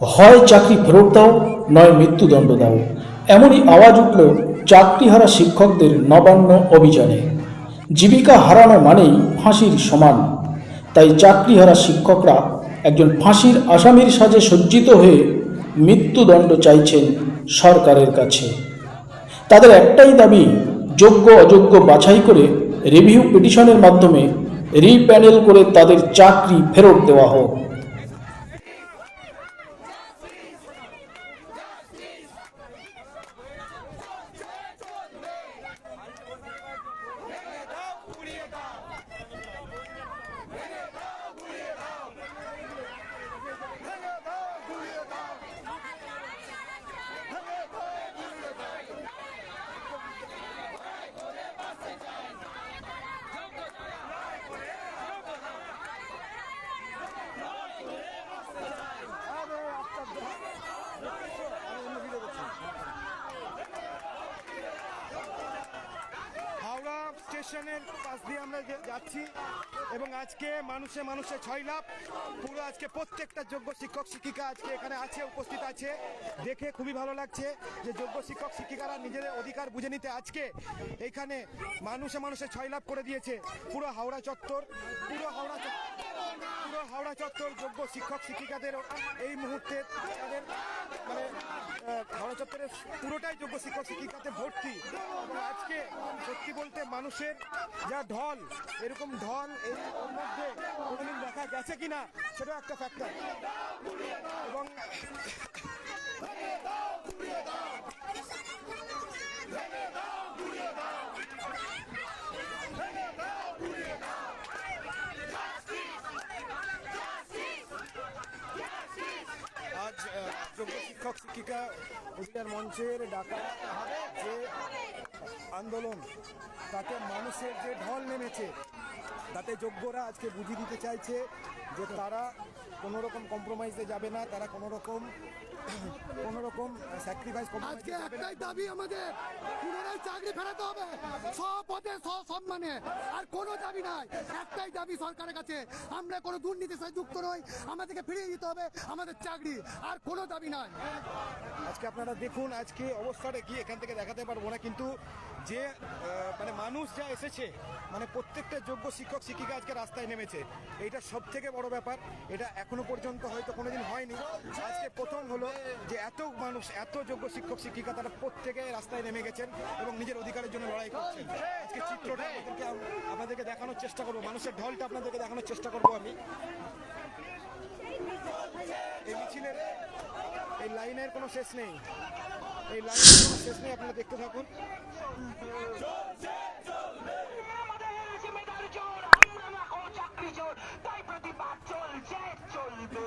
হয় চাকরি ফেরত দাও, নয় মৃত্যুদণ্ড দাও। এমনই আওয়াজ উঠল চাকরিহারা শিক্ষকদের নবান্ন অভিযানে। জীবিকা হারানো মানেই ফাঁসির সমান। তাই চাকরিহারা শিক্ষকরা একজন ফাঁসির আসামির সাজে সজ্জিত হয়ে মৃত্যুদণ্ড চাইছেন সরকারের কাছে। তাদের একটাই দাবি, যোগ্য অযোগ্য বাছাই করে রিভিউ পিটিশনের মাধ্যমে রিপ্যানেল করে তাদের চাকরি ফেরত দেওয়া হোক হাওড়া স্টেশনের পাশ দিয়ে আমরা যাচ্ছি, এবং আজকে মানুষে মানুষে ছয় লাভ। পুরো আজকে প্রত্যেকটা যোগ্য শিক্ষক, শিক্ষিকা আজকে এখানে আছে, উপস্থিত আছে। দেখে খুবই ভালো লাগছে যে যোগ্য শিক্ষক, শিক্ষিকারা নিজেদের অধিকার বুঝে নিতে আজকে এখানে মানুষে মানুষে ছয় লাভ করে দিয়েছে। পুরো হাওড়া চত্বর, পুরো হাওড়া চত্বর, পুরো হাওড়া চত্বর যোগ্য শিক্ষক, শিক্ষিকাদের এই মুহূর্তে তাদের মানে হাওড়া চত্বরের পুরোটাই যোগ্য শিক্ষক, শিক্ষিকাতে ভর্তি। আজকে সত্যি বলতে মানুষের যা ঢল এরকম ঢল এই মধ্যে কোনোদিন দেখা গেছে কিনা সেটাও একটা ফ্যাক্টর এবং শিক্ষক শিক্ষিকা অধিকার মঞ্চের ডাকা যে আন্দোলন তাতে মানুষের যে ঢল নেমেছে তাতে যোগ্যরা আজকে বুঝিয়ে দিতে চাইছে যে তারা কোনো রকম কম্প্রোমাইজে যাবে না তারা কোনো রকম কোনো রকম স্যাক্রিফাইস আজকে একটাই দাবি আমাদের পুনরায় চাকরি ফেরাতে হবে। সব সম্মানে আর কোনো দাবি নাই। একটাই দাবি সরকারের কাছে আমরা কোনো দুর্নীতির সাথে যুক্ত নই আমাদেরকে ফিরিয়ে দিতে হবে আমাদের চাকরি আর কোনো দাবি নাই। আজকে আপনারা দেখুন আজকে অবস্থাটা কি এখান থেকে দেখাতে পারব। যে মানে মানুষ যা এসেছে মানে প্রত্যেকটা যোগ্য শিক্ষক, শিক্ষিকা আজকে রাস্তায় নেমেছে। এইটা সব থেকে বড় ব্যাপার। এটা এখনও পর্যন্ত হয়তো কোনোদিন হয়নি। আজকে প্রথম হলো যে এত মানুষ, এত যোগ্য শিক্ষক, শিক্ষিকা তারা প্রত্যেকে রাস্তায় নেমে গেছেন এবং নিজের অধিকারের জন্য লড়াই করছেন। আজকে চিত্রটা আপনাদেরকে আপনাদেরকে দেখানোর চেষ্টা করব। মানুষের ঢলটা আপনাদেরকে দেখানোর চেষ্টা করব আমি। এই মিছিলের এই লাইনের কোনো শেষ নেই। এই লাইনের কোনো শেষ নেই, আপনারা দেখতে থাকুন। তাই প্রতিবাদ চলছে, চলবে।